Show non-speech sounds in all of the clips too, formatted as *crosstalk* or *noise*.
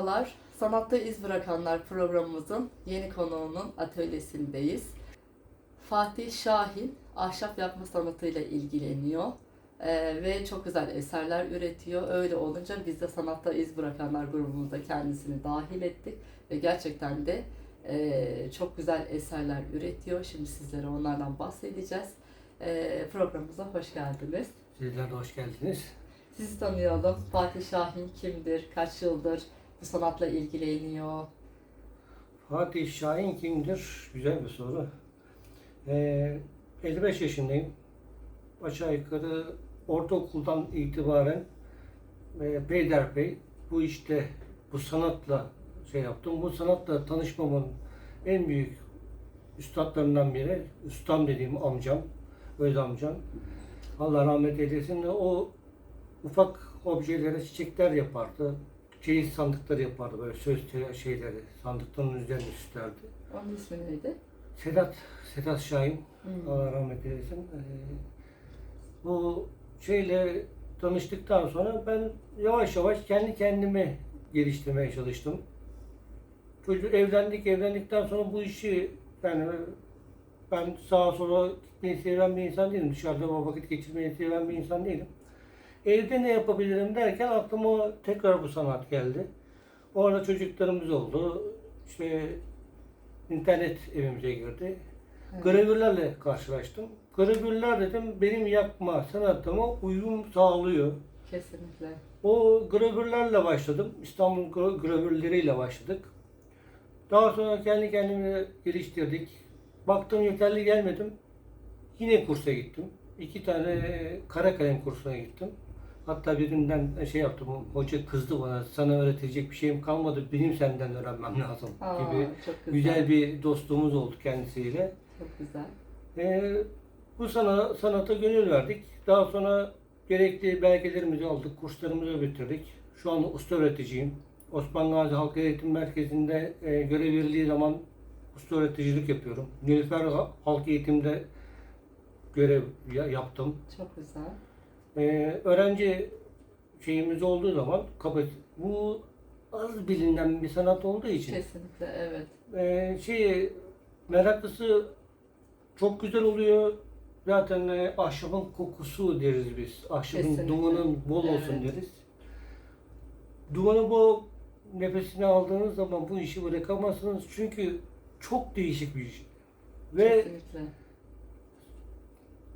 Merhabalar. Sanatta İz Bırakanlar programımızın yeni konuğunun atölyesindeyiz. Fatih Şahin ahşap yapma sanatıyla ilgileniyor Ee, ve çok güzel eserler üretiyor. Öyle olunca biz de Sanatta İz Bırakanlar grubumuza kendisini dahil ettik ve gerçekten de e, çok güzel eserler üretiyor. Şimdi sizlere onlardan bahsedeceğiz. Ee, programımıza hoş geldiniz. Sizler de hoş geldiniz. Sizi tanıyalım. Fatih Şahin kimdir? Kaç yıldır sanatla ilgileniyor? Fatih Şahin kimdir? Güzel bir soru. Ee, 55 yaşındayım. Aşağı yukarı ortaokuldan itibaren e, peyderpey bu işte bu sanatla şey yaptım. Bu sanatla tanışmamın en büyük üstadlarından biri, ustam dediğim amcam, öz amcam. Allah rahmet eylesin. O ufak objelere çiçekler yapardı. Çeyiz sandıkları yapardı böyle söz şeyleri, sandıkların üzerine süslerdi. Onun ismi neydi? Sedat, Sedat Şahin, Hmm. Allah rahmet eylesin. Ee, bu şeyle tanıştıktan sonra ben yavaş yavaş kendi kendimi geliştirmeye çalıştım. Çocuk evlendik, evlendikten sonra bu işi yani ben sağa sola gitmeyi seven bir insan değilim. Dışarıda vakit geçirmeyi seven bir insan değilim. Evde ne yapabilirim derken aklıma tekrar bu sanat geldi. O arada çocuklarımız oldu. İşte internet evimize girdi. Evet. Gravürlerle karşılaştım. Gravürler dedim benim yapma sanatıma uyum sağlıyor. Kesinlikle. O gravürlerle başladım. İstanbul gra- gravürleriyle başladık. Daha sonra kendi kendimi geliştirdik. Baktım yeterli gelmedim. Yine kursa gittim. İki tane kara kalem kursuna gittim. Hatta birinden şey yaptım, hoca kızdı bana, sana öğretecek bir şeyim kalmadı, benim senden öğrenmem lazım Aa, gibi. güzel. Güzel bir dostluğumuz oldu kendisiyle. Çok güzel. Ee, bu sana, sanata gönül verdik. Daha sonra gerekli belgelerimizi aldık, kurslarımızı bitirdik. Şu an usta öğreticiyim. Osman Gazi Halk Eğitim Merkezi'nde e, görev verildiği zaman usta öğreticilik yapıyorum. Nilüfer Ha- Halk Eğitim'de görev ya- yaptım. Çok güzel. Ee, öğrenci şeyimiz olduğu zaman kapı bu az bilinen bir sanat olduğu için Kesinlikle evet. ee, şey meraklısı çok güzel oluyor. Zaten e, ahşabın kokusu deriz biz. Ahşabın Kesinlikle. dumanın bol olsun Evet. deriz. Dumanı bol nefesini aldığınız zaman bu işi bırakamazsınız. Çünkü çok değişik bir iş. Ve Kesinlikle.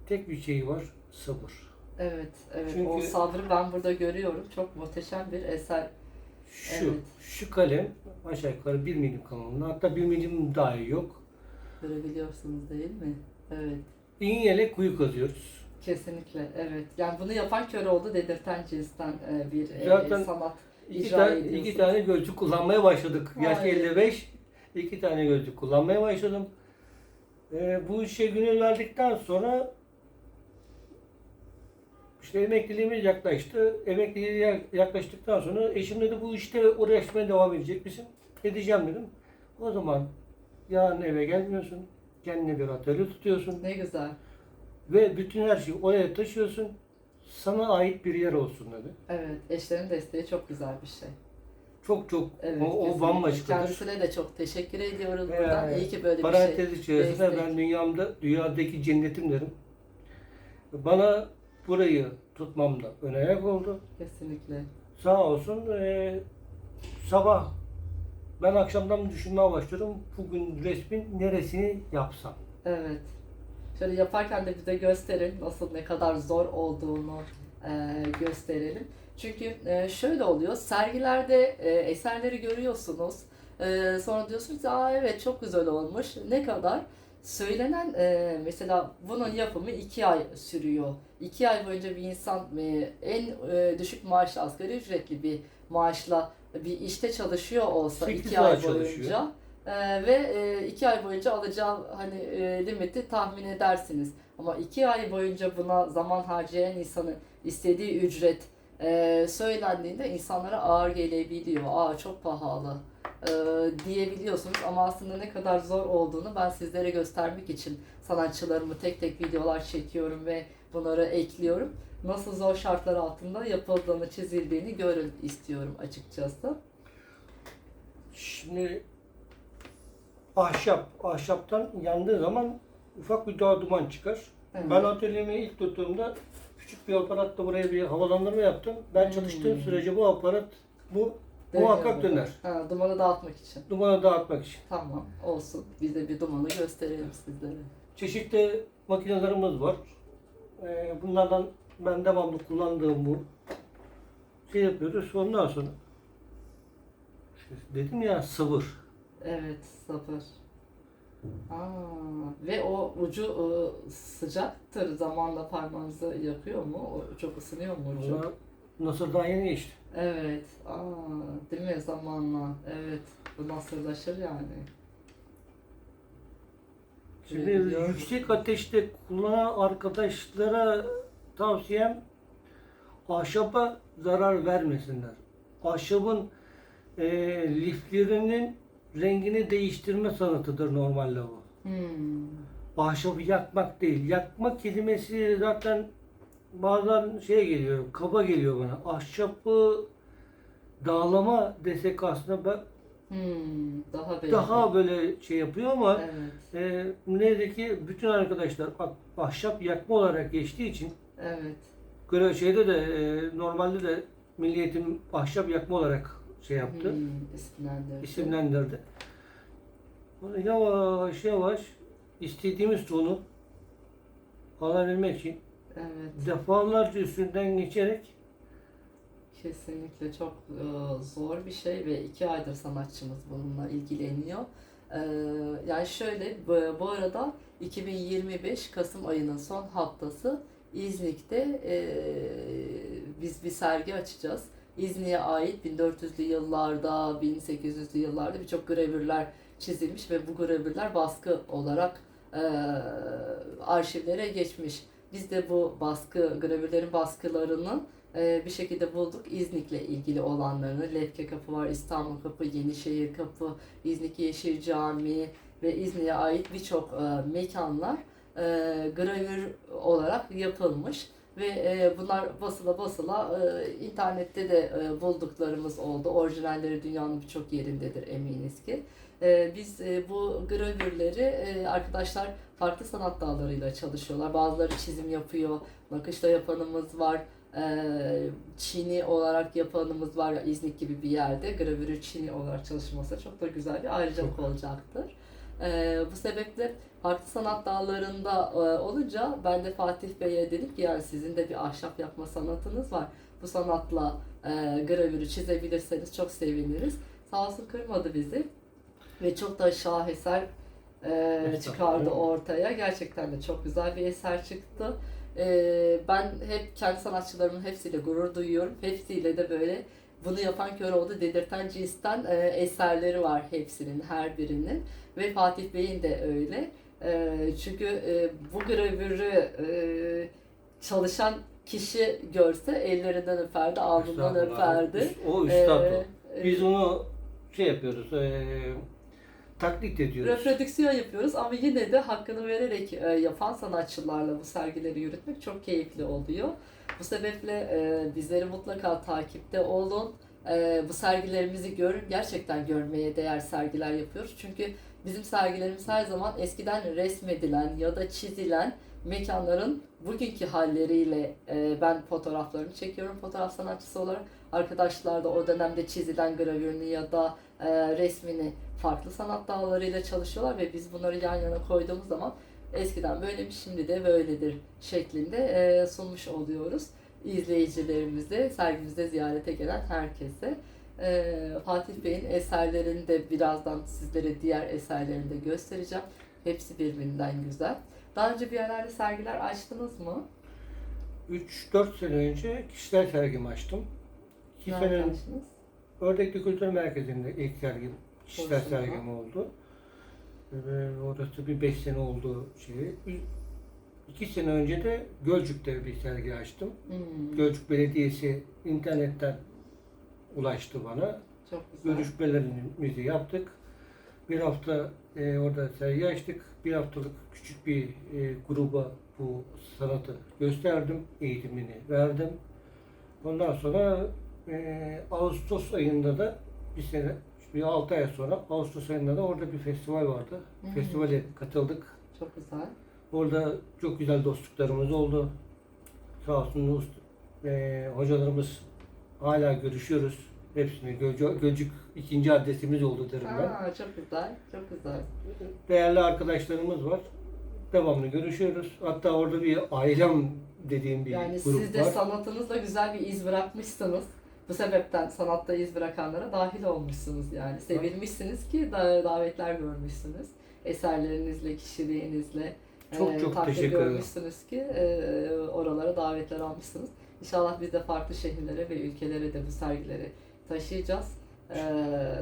tek bir şey var. Sabır. Evet, evet. Çünkü- O sabrı ben burada görüyorum. Çok muhteşem bir eser. Şu, Evet. şu kalem aşağı yukarı 1 milim kalınlığında. Hatta 1 milim dahi yok. Görebiliyorsunuz değil mi? Evet. İğneyle kuyu kazıyoruz. Kesinlikle evet. Yani bunu yapan kör oldu dedirten cinsten e, bir e, Zaten sanat. İki, icra tane, ediyorsunuz. iki tane gözlük kullanmaya başladık. Yaş Hayır. 55, iki tane gözlük kullanmaya başladım. Ee, bu işe gönül verdikten sonra işte emekliliğimiz yaklaştı. Emekliliğe yaklaştıktan sonra eşim dedi bu işte uğraşmaya devam edecek misin? Edeceğim dedim. O zaman yarın eve gelmiyorsun. Kendine bir atölye tutuyorsun. Ne güzel. Ve bütün her şeyi oraya taşıyorsun. Sana ait bir yer olsun dedi. Evet. Eşlerin desteği çok güzel bir şey. Çok çok Evet. o, o kesinlikle. bambaşkadır. Kendisine de çok teşekkür ediyoruz Ee, buradan. İyi ki böyle bir şey. Parantez içerisinde destek. ben dünyamda, dünyadaki cennetim derim. Bana burayı tutmamda ön ayak oldu. Kesinlikle. Sağ olsun eee, sabah ben akşamdan düşünmeye başlıyorum. Bugün resmin neresini yapsam. Evet. Şöyle yaparken de bize gösterin nasıl ne kadar zor olduğunu e, gösterelim. Çünkü e, şöyle oluyor. Sergilerde e, eserleri görüyorsunuz. E, sonra diyorsunuz ki, aa evet çok güzel olmuş. Ne kadar? Söylenen e, mesela bunun yapımı iki ay sürüyor. İki ay boyunca bir insan e, en e, düşük maaşlı asgari ücretli bir maaşla bir işte çalışıyor olsa Sekiz iki ay ay çalışıyor. boyunca ee, ve e, iki ay boyunca alacağı hani e, limiti tahmin edersiniz. Ama iki ay boyunca buna zaman harcayan insanın istediği ücret e, söylendiğinde insanlara ağır gelebiliyor. Aa çok pahalı e, diyebiliyorsunuz ama aslında ne kadar zor olduğunu ben sizlere göstermek için sanatçılarımı tek tek videolar çekiyorum ve bunları ekliyorum. Nasıl zor şartlar altında yapıldığını, çizildiğini görün istiyorum açıkçası. Şimdi ahşap, ahşaptan yandığı zaman ufak bir daha duman çıkar. Evet. Ben atölyemi ilk tuttuğumda küçük bir aparatla buraya bir havalandırma yaptım. Ben Hmm. çalıştığım sürece bu aparat bu Dönüyor muhakkak döner. Ha, dumanı dağıtmak için. Dumanı dağıtmak için. Tamam olsun. Biz de bir dumanı gösterelim sizlere. Çeşitli makinelerimiz var. Ee, bunlardan ben devamlı kullandığım bu. Şey yapıyoruz. Ondan sonra dedim ya sıvır. Evet sabır. Aa, ve o ucu e, sıcaktır zamanla parmağınızı yakıyor mu? O çok ısınıyor mu ucu? Ona nasıl daha yeni işte. Evet. Aa, değil mi zamanla? Evet. Bu nasırlaşır yani. Şimdi Biliyorum. yüksek ateşte kullanan arkadaşlara tavsiyem ahşaba zarar vermesinler. Ahşabın e, liflerinin rengini değiştirme sanatıdır normalde bu. Hmm. Ahşabı yakmak değil. Yakma kelimesi zaten bazen şeye geliyor, kaba geliyor bana. Ahşabı dağlama desek aslında ben Hmm. Daha belli. daha böyle şey yapıyor ama Evet. e, neydi ki bütün arkadaşlar ah- ahşap yakma olarak geçtiği için Evet. göre şeyde de e, normalde de milliyetin ahşap yakma olarak şey yaptı. Hmm. İsimlendirdi. isimlendirdi. Yavaş yavaş istediğimiz tonu alabilmek için Evet. defalarca üstünden geçerek Kesinlikle çok e, zor bir şey ve iki aydır sanatçımız bununla ilgileniyor. E, yani şöyle bu, arada 2025 Kasım ayının son haftası İznik'te e, biz bir sergi açacağız. İznik'e ait 1400'lü yıllarda, 1800'lü yıllarda birçok gravürler çizilmiş ve bu gravürler baskı olarak e, arşivlere geçmiş. Biz de bu baskı, gravürlerin baskılarını bir şekilde bulduk. İznik'le ilgili olanlarını. Lefke Kapı var, İstanbul Kapı, Yenişehir Kapı, İznik Yeşil Camii ve İznik'e ait birçok e, mekanlar e, gravür olarak yapılmış. Ve e, bunlar basıla basıla internette de bulduklarımız oldu. Orijinalleri dünyanın birçok yerindedir eminiz ki. Biz bu gravürleri arkadaşlar farklı sanat dallarıyla çalışıyorlar. Bazıları çizim yapıyor, nakışla yapanımız var. Ee, Çini olarak yapanımız var ya İznik gibi bir yerde gravürü Çini olarak çalışması çok da güzel bir ayrıcalık olacaktır. Ee, bu sebeple farklı sanat dallarında e, olunca ben de Fatih Bey'e dedim ki yani sizin de bir ahşap yapma sanatınız var. Bu sanatla e, gravürü çizebilirseniz çok seviniriz. Sağ olsun kırmadı bizi ve çok da şaheser e, çıkardı ortaya. Gerçekten de çok güzel bir eser çıktı. Ee, ben hep kendi sanatçılarımın hepsiyle gurur duyuyorum. Hepsiyle de böyle bunu yapan kör oldu dedirten cinsten e, eserleri var hepsinin, her birinin. Ve Fatih Bey'in de öyle. E, çünkü e, bu gravürü e, çalışan kişi görse ellerinden öperdi, alnından öperdi. O üstad o. Ee, Biz onu şey yapıyoruz, e, taklit ediyoruz. Reprodüksiyon yapıyoruz ama yine de hakkını vererek e, yapan sanatçılarla bu sergileri yürütmek çok keyifli oluyor. Bu sebeple e, bizleri mutlaka takipte olun. E, bu sergilerimizi görün. Gerçekten görmeye değer sergiler yapıyoruz. Çünkü bizim sergilerimiz her zaman eskiden resmedilen ya da çizilen mekanların bugünkü halleriyle e, ben fotoğraflarını çekiyorum fotoğraf sanatçısı olarak. Arkadaşlar da o dönemde çizilen gravürünü ya da e, resmini farklı sanat dallarıyla çalışıyorlar ve biz bunları yan yana koyduğumuz zaman eskiden böylemiş şimdi de böyledir şeklinde e, sunmuş oluyoruz izleyicilerimize, sergimizde ziyarete gelen herkese. E, Fatih Bey'in eserlerini de birazdan sizlere diğer eserlerini de göstereceğim. Hepsi birbirinden güzel. Daha önce bir yerlerde sergiler açtınız mı? 3-4 sene önce kişisel sergimi açtım. 2 Nerede sene açtınız? Ördekli Kültür Merkezi'nde ilk sergim, kişisel Olsun. sergim oldu. Ve orası bir 5 sene oldu şeyi. 2 sene önce de Gölcük'te bir sergi açtım. Hmm, Gölcük Belediyesi internetten ulaştı bana. çok güzel. Görüşmelerimizi yaptık. Bir hafta e, orada sergi açtık. Bir haftalık küçük bir e, gruba bu sanatı gösterdim, eğitimini verdim. Ondan sonra e, Ağustos ayında da bir sene bir 6 ay sonra Ağustos ayında da orada bir festival vardı. Hı hı. Festivale katıldık. Çok güzel. Orada çok güzel dostluklarımız oldu. Sağ olsun eee, hocalarımız hala görüşüyoruz. Hepsini Gölcük, Gölcük ikinci adresimiz oldu derim ben. Aa, çok güzel. Çok güzel. Değerli arkadaşlarımız var. Devamlı görüşüyoruz. Hatta orada bir ailem dediğim bir Yani grup siz de var. sanatınızda güzel bir iz bırakmışsınız. Bu sebepten sanatta iz bırakanlara dahil olmuşsunuz yani. Sevilmişsiniz ki da- davetler görmüşsünüz. Eserlerinizle, kişiliğinizle. Çok e, çok teşekkür ederim. görmüşsünüz ki e, oralara davetler almışsınız. İnşallah biz de farklı şehirlere ve ülkelere de bu sergileri taşıyacağız. E,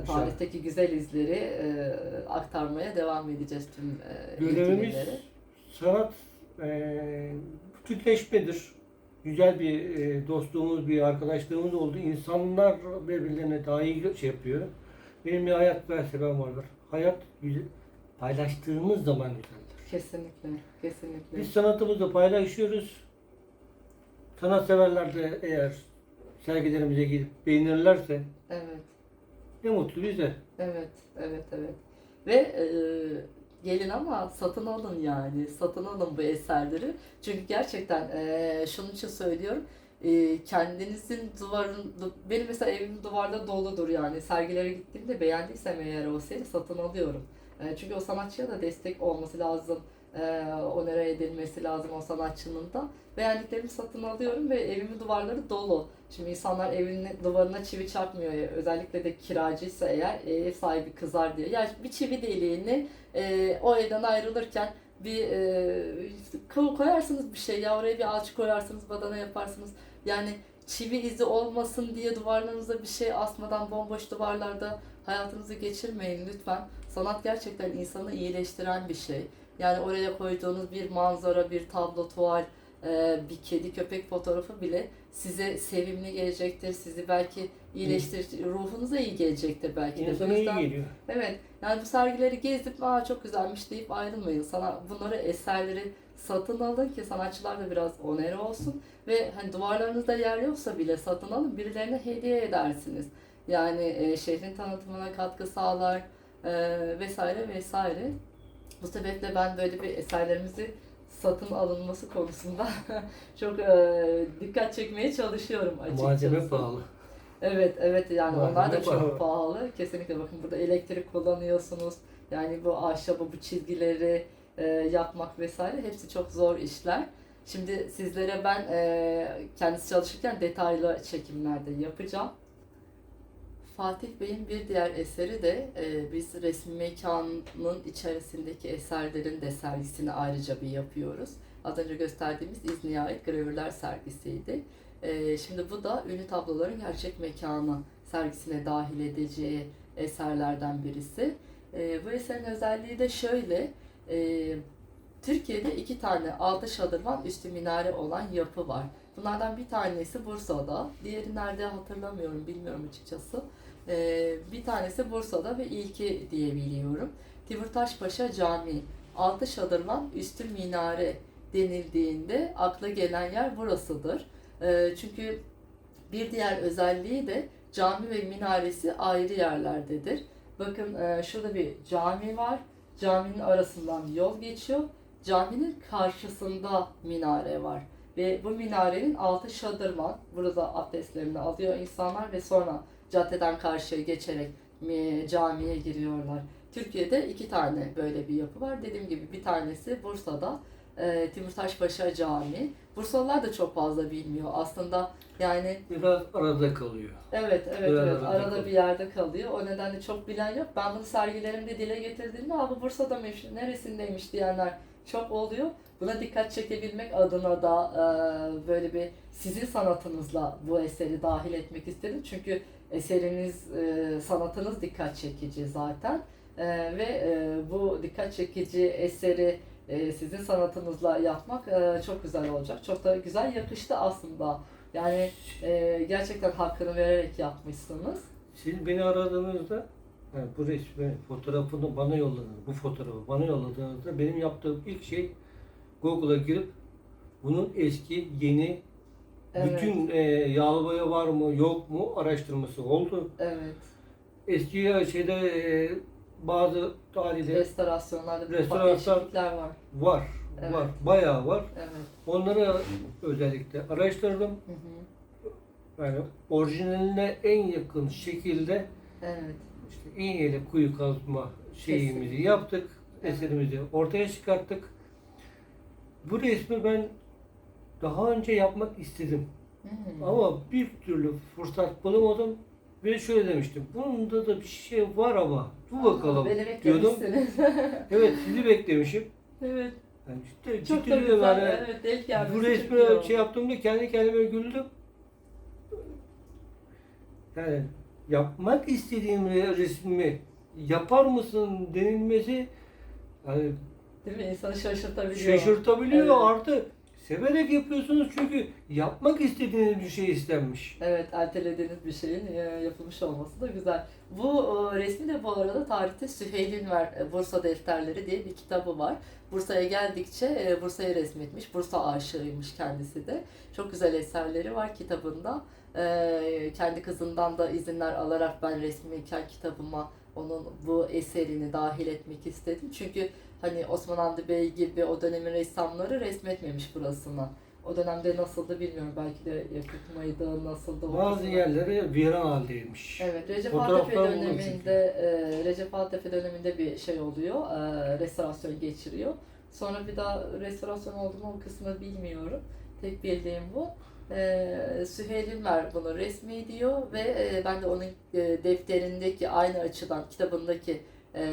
tarihteki güzel izleri e, aktarmaya devam edeceğiz tüm e, Görevimiz sanat eee bütünleşmedir. Güzel bir eee, dostluğumuz, bir arkadaşlığımız oldu. İnsanlar birbirlerine daha iyi şey yapıyor. Benim bir hayat felsefem vardır. Hayat güzel, paylaştığımız zaman güzeldir. Kesinlikle, kesinlikle. Biz sanatımızı paylaşıyoruz. Sanatseverler de eğer sergilerimize gidip beğenirlerse Evet. ne mutlu bize. Evet, evet, evet. Ve e, gelin ama satın alın yani. Satın alın bu eserleri. Çünkü gerçekten e, şunun için söylüyorum. E, kendinizin duvarın, du- benim mesela evim duvarda doludur yani. Sergilere gittiğimde beğendiysem eğer o eseri satın alıyorum. E, çünkü o sanatçıya da destek olması lazım. E, onere edilmesi lazım o sanatçının da. Beğendiklerimi satın alıyorum ve evimin duvarları dolu. Şimdi insanlar evinin duvarına çivi çakmıyor. ya, Özellikle de kiracıysa eğer e, ev sahibi kızar diye. Yani bir çivi deliğini e, o evden ayrılırken bir e, ko- koyarsınız bir şey ya oraya bir alçı koyarsınız badana yaparsınız. Yani çivi izi olmasın diye duvarlarınıza bir şey asmadan bomboş duvarlarda hayatınızı geçirmeyin lütfen. Sanat gerçekten insanı iyileştiren bir şey. Yani oraya koyduğunuz bir manzara, bir tablo, tuval, e, bir kedi köpek fotoğrafı bile size sevimli gelecektir. Sizi belki iyileştirir, ruhunuza iyi gelecektir belki de. İnsana iyi geliyor. Evet. Yani bu sergileri gezip aa çok güzelmiş deyip ayrılmayın. Sana bunları eserleri satın alın ki sanatçılar da biraz onere olsun ve hani duvarlarınızda yer yoksa bile satın alın birilerine hediye edersiniz. Yani e, şehrin tanıtımına katkı sağlar e, vesaire vesaire. Bu sebeple ben böyle bir eserlerimizi satın alınması konusunda *laughs* çok e, dikkat çekmeye çalışıyorum açıkçası. Malzeme pahalı. Evet evet yani Malzeme onlar da çok pahalı. pahalı. Kesinlikle bakın burada elektrik kullanıyorsunuz. Yani bu ahşabı, bu çizgileri e, yapmak vesaire hepsi çok zor işler. Şimdi sizlere ben e, kendisi çalışırken detaylı çekimlerde yapacağım. Fatih Bey'in bir diğer eseri de e, biz resmi mekanın içerisindeki eserlerin de sergisini ayrıca bir yapıyoruz. Az önce gösterdiğimiz İzni'ye ait gravürler sergisiydi. E, şimdi bu da ünlü tabloların gerçek mekanı sergisine dahil edeceği eserlerden birisi. E, bu eserin özelliği de şöyle. E, Türkiye'de iki tane altı şadırvan üstü minare olan yapı var. Bunlardan bir tanesi Bursa'da, diğeri nerede hatırlamıyorum, bilmiyorum açıkçası. Ee, bir tanesi Bursa'da ve ilki diye biliyorum. Timurtaşpaşa Camii, altı şadırvan üstü minare denildiğinde akla gelen yer burasıdır. Ee, çünkü bir diğer özelliği de cami ve minaresi ayrı yerlerdedir. Bakın e, şurada bir cami var. Caminin arasından yol geçiyor. Caminin karşısında minare var. Ve bu minarenin altı şadırvan. Burada abdestlerini alıyor insanlar ve sonra caddeden karşıya geçerek mi- camiye giriyorlar. Türkiye'de iki tane böyle bir yapı var. Dediğim gibi bir tanesi Bursa'da e, Timurtaşpaşa Camii. Bursalılar da çok fazla bilmiyor. Aslında yani Biraz arada kalıyor. Evet, evet, Biraz evet. arada Arada kalıyor. bir yerde kalıyor. O nedenle çok bilen yok. Ben bunu sergilerimde dile getirdiğimde abi Bursa'da mıymış, neresindeymiş diyenler çok oluyor. Buna dikkat çekebilmek adına da e, böyle bir sizin sanatınızla bu eseri dahil etmek istedim. Çünkü eseriniz, e, sanatınız dikkat çekici zaten. E, ve e, bu dikkat çekici eseri e, sizin sanatınızla yapmak e, çok güzel olacak. Çok da güzel yakıştı aslında. Yani e, gerçekten hakkını vererek yapmışsınız. Siz beni aradığınızda yani bu resmi fotoğrafını bana yolladınız. Bu fotoğrafı bana yolladığınızda benim yaptığım ilk şey Google'a girip bunun eski, yeni, Evet. bütün e, yağlı boya var mı yok mu araştırması oldu. Evet. eski şeyde e, bazı tarihte Restorasyonlarda bir ufak Restorasyon- değişiklikler var. var. Evet. Var. Bayağı var. Evet. Onları özellikle araştırdım. Hı hı. Yani orijinaline en yakın şekilde Evet. işte iğneyle kuyu kazma şeyimizi Kesinlikle. yaptık. Evet. Eserimizi ortaya çıkarttık. Bu resmi ben daha önce yapmak istedim. Hmm. Ama bir türlü fırsat bulamadım. Ve şöyle demiştim. Bunda da bir şey var ama. Dur bakalım Aa, diyordum. *laughs* Evet sizi beklemişim. evet. Yani işte Çok da ciddi güzel. yani Evet. Denk gelmesi bu resmi şey yaptığımda kendi kendime güldüm. Yani yapmak istediğim re- resmi yapar mısın denilmesi yani Değil mi? İnsanı şaşırtabiliyor. şaşırtabiliyor Evet. artı severek yapıyorsunuz çünkü yapmak istediğiniz bir şey istenmiş. Evet, ertelediğiniz bir şeyin e, yapılmış olması da güzel. Bu e, resmi de bu arada tarihte Süheyl Ünver e, Bursa Defterleri diye bir kitabı var. Bursa'ya geldikçe Bursa'yı resmetmiş. Bursa aşığıymış kendisi de. Çok güzel eserleri var kitabında. Kendi kızından da izinler alarak ben resmiyken kitabıma onun bu eserini dahil etmek istedim. Çünkü hani Osman Hamdi Bey gibi o dönemin ressamları resmetmemiş burasını. O dönemde nasıldı bilmiyorum. Belki de yakıt mıydı, nasıldı? Bazı yerleri viran haldeymiş. Evet, Recep bulur döneminde e, Recep Altepe döneminde bir şey oluyor. E, restorasyon geçiriyor. Sonra bir daha restorasyon oldu mu o kısmı bilmiyorum. Tek bildiğim bu. E, Süheyl Ünver bunu resmi diyor ve e, ben de onun e, defterindeki aynı açıdan, kitabındaki e,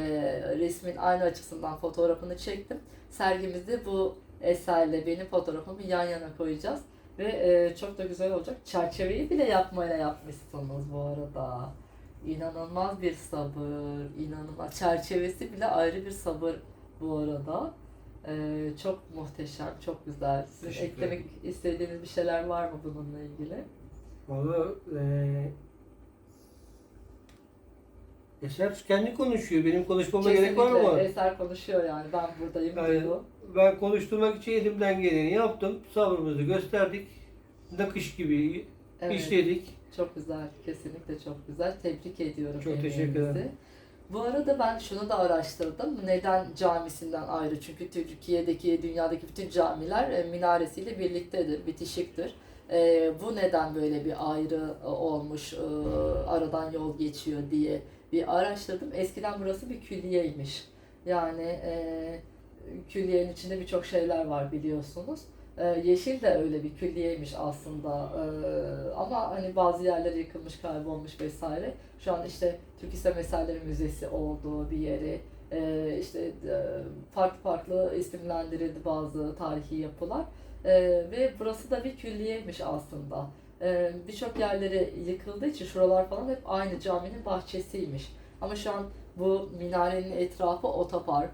resmin aynı açısından fotoğrafını çektim. Sergimizde bu eserle benim fotoğrafımı yan yana koyacağız. Ve e, çok da güzel olacak. Çerçeveyi bile yapmayla yapmışsınız bu arada. İnanılmaz bir sabır, inanılmaz. Çerçevesi bile ayrı bir sabır bu arada. E, çok muhteşem, çok güzel. Sizin eklemek istediğiniz bir şeyler var mı bununla ilgili? Valla eee eser kendi konuşuyor. Benim konuşmama gerek var mı? Eser konuşuyor yani. Ben buradayım Yani- diyor. Ben konuşturmak için elimden geleni yaptım. Sabrımızı gösterdik. Nakış gibi Evet. işledik. Çok güzel, kesinlikle çok güzel. Tebrik ediyorum Çok teşekkür ederim. Bu arada ben şunu da araştırdım. Neden camisinden ayrı? Çünkü Türkiye'deki, dünyadaki bütün camiler e, minaresiyle birliktedir, bitişiktir. E, bu neden böyle bir ayrı e, olmuş, e, aradan yol geçiyor diye bir araştırdım. Eskiden burası bir külliyeymiş. Yani e, külliyenin içinde birçok şeyler var biliyorsunuz. E, Yeşil de öyle bir külliyeymiş aslında. E, ama hani bazı yerler yıkılmış, kaybolmuş vesaire. Şu an işte Türk İslam Eserleri Müzesi olduğu bir yeri, e, işte e, farklı farklı isimlendirildi bazı tarihi yapılar. E, ve burası da bir külliyeymiş aslında. E, Birçok yerleri yıkıldığı için şuralar falan hep aynı caminin bahçesiymiş. Ama şu an bu minarenin etrafı otopark.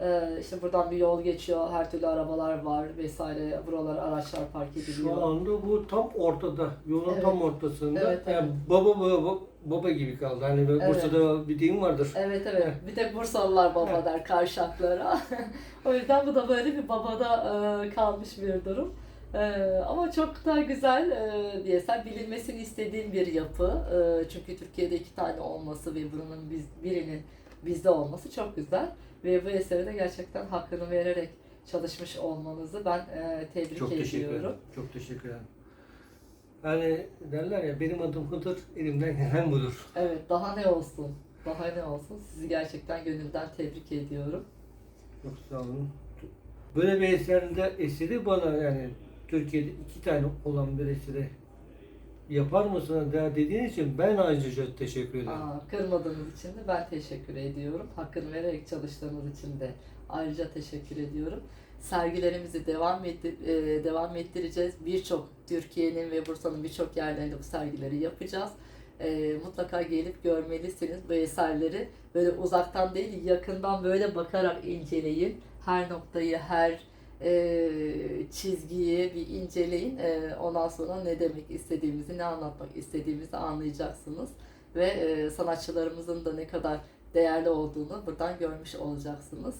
E, işte buradan bir yol geçiyor, her türlü arabalar var vesaire. Buralara araçlar park ediliyor. Şu anda bu tam ortada. Yolun Evet. tam ortasında. Evet, evet. Yani baba baba baba gibi kaldı. Hani Evet. Bursa'da bir deyim vardır. Evet evet. Bir tek Bursalılar baba der karşaklara. *laughs* o yüzden bu da böyle bir babada e, kalmış bir durum. E, ama çok da güzel e, bir eser. Bilinmesini istediğim bir yapı. E, çünkü Türkiye'de iki tane olması ve bunun biz, birinin bizde olması çok güzel. Ve bu eseri de gerçekten hakkını vererek çalışmış olmanızı ben e, tebrik Çok teşekkür ediyorum. ederim. Çok teşekkür ederim. Yani derler ya benim adım Hıdır, elimden gelen budur. Evet daha ne olsun. Daha ne olsun. Sizi gerçekten gönülden tebrik ediyorum. Çok sağ olun. Böyle bir eserde eseri bana yani Türkiye'de iki tane olan bir eseri yapar mısın der dediğin için ben ayrıca teşekkür ederim. Aa, kırmadığınız için de ben teşekkür ediyorum. Hakkını vererek çalıştığınız için de ayrıca teşekkür ediyorum. Sergilerimizi devam ettir, e, devam ettireceğiz. Birçok Türkiye'nin ve Bursa'nın birçok yerlerinde bu sergileri yapacağız. E, mutlaka gelip görmelisiniz bu eserleri. Böyle uzaktan değil, yakından böyle bakarak inceleyin. Her noktayı, her e, çizgiyi bir inceleyin. E, ondan sonra ne demek istediğimizi, ne anlatmak istediğimizi anlayacaksınız ve e, sanatçılarımızın da ne kadar değerli olduğunu buradan görmüş olacaksınız.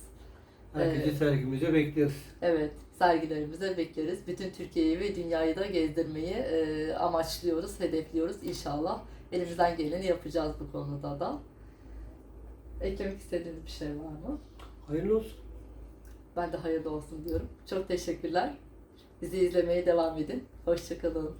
Herkesi Evet. sergimize bekleriz. Evet, sergilerimize bekleriz. Bütün Türkiye'yi ve dünyayı da gezdirmeyi e, amaçlıyoruz, hedefliyoruz. İnşallah Elimizden geleni yapacağız bu konuda da. Eklemek istediğiniz bir şey var mı? Hayırlı olsun. Ben de hayırlı olsun diyorum. Çok teşekkürler. Bizi izlemeye devam edin. Hoşçakalın.